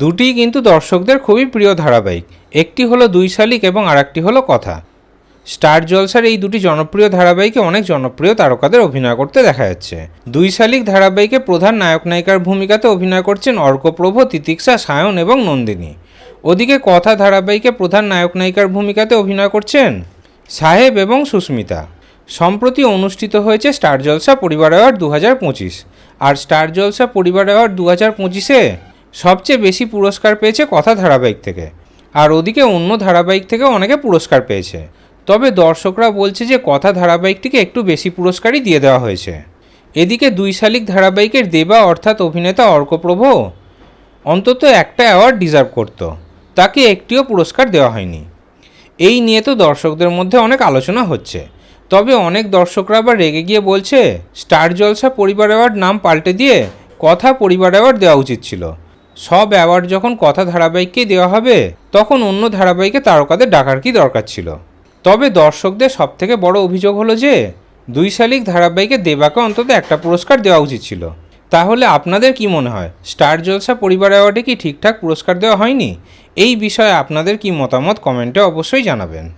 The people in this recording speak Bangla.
দুটিই কিন্তু দর্শকদের খুবই প্রিয় ধারাবাহিক। একটি হলো দুই শালিক এবং আরেকটি হলো কথা। স্টার জলসার এই দুটি জনপ্রিয় ধারাবাহিকে অনেক জনপ্রিয় তারকাদের অভিনয় করতে দেখা যাচ্ছে। দুই শালিক ধারাবাহিকে প্রধান নায়ক নায়িকার ভূমিকাতে অভিনয় করছেন অর্কপ্রভ, তিতিক্ষা, সায়ন এবং নন্দিনী। ওদিকে কথা ধারাবাহিকে প্রধান নায়ক নায়িকার ভূমিকাতে অভিনয় করছেন সাহেব এবং সুস্মিতা। সম্প্রতি অনুষ্ঠিত হয়েছে স্টার জলসা পরিবার অ্যাওয়ার্ড দু হাজার পঁচিশ। আর স্টার জলসা পরিবার অ্যাওয়ার্ড দু হাজার পঁচিশে সবচেয়ে বেশি পুরস্কার পেয়েছে কথা ধারাবাহিক থেকে। আর ওদিকে অন্য ধারাবাহিক থেকেও অনেকে পুরস্কার পেয়েছে। তবে দর্শকরা বলছে যে কথা ধারাবাহিকটিকে একটু বেশি পুরস্কারই দিয়ে দেওয়া হয়েছে। এদিকে দুই শালিক ধারাবাহিকের দেবা অর্থাৎ অভিনেতা অর্কপ্রভ অন্তত একটা অ্যাওয়ার্ড ডিজার্ভ করত। তাকে একটিও পুরস্কার দেওয়া হয়নি। এই নিয়ে তো দর্শকদের মধ্যে অনেক আলোচনা হচ্ছে। তবে অনেক দর্শকরা আবার রেগে গিয়ে বলছে, স্টার জলসা পরিবার অ্যাওয়ার্ড নাম পাল্টে দিয়ে কথা পরিবার অ্যাওয়ার্ড দেওয়া উচিত ছিল। সব অ্যাওয়ার্ড যখন কথা ধারাবাহিককেই দেওয়া হবে, তখন অন্য ধারাবাহিকে তারকাদের ডাকার কি দরকার ছিল? তবে দর্শকদের সবথেকে বড় অভিযোগ হলো যে, দুই শালিক ধারাবাহিকে দেবাকে অন্তত একটা পুরস্কার দেওয়া উচিত ছিল। তাহলে আপনাদের কি মনে হয়, স্টার জলসা পরিবার অ্যাওয়ার্ডে কি ঠিকঠাক পুরস্কার দেওয়া হয়নি? এই বিষয়ে আপনাদের কি মতামত কমেন্টে অবশ্যই জানাবেন।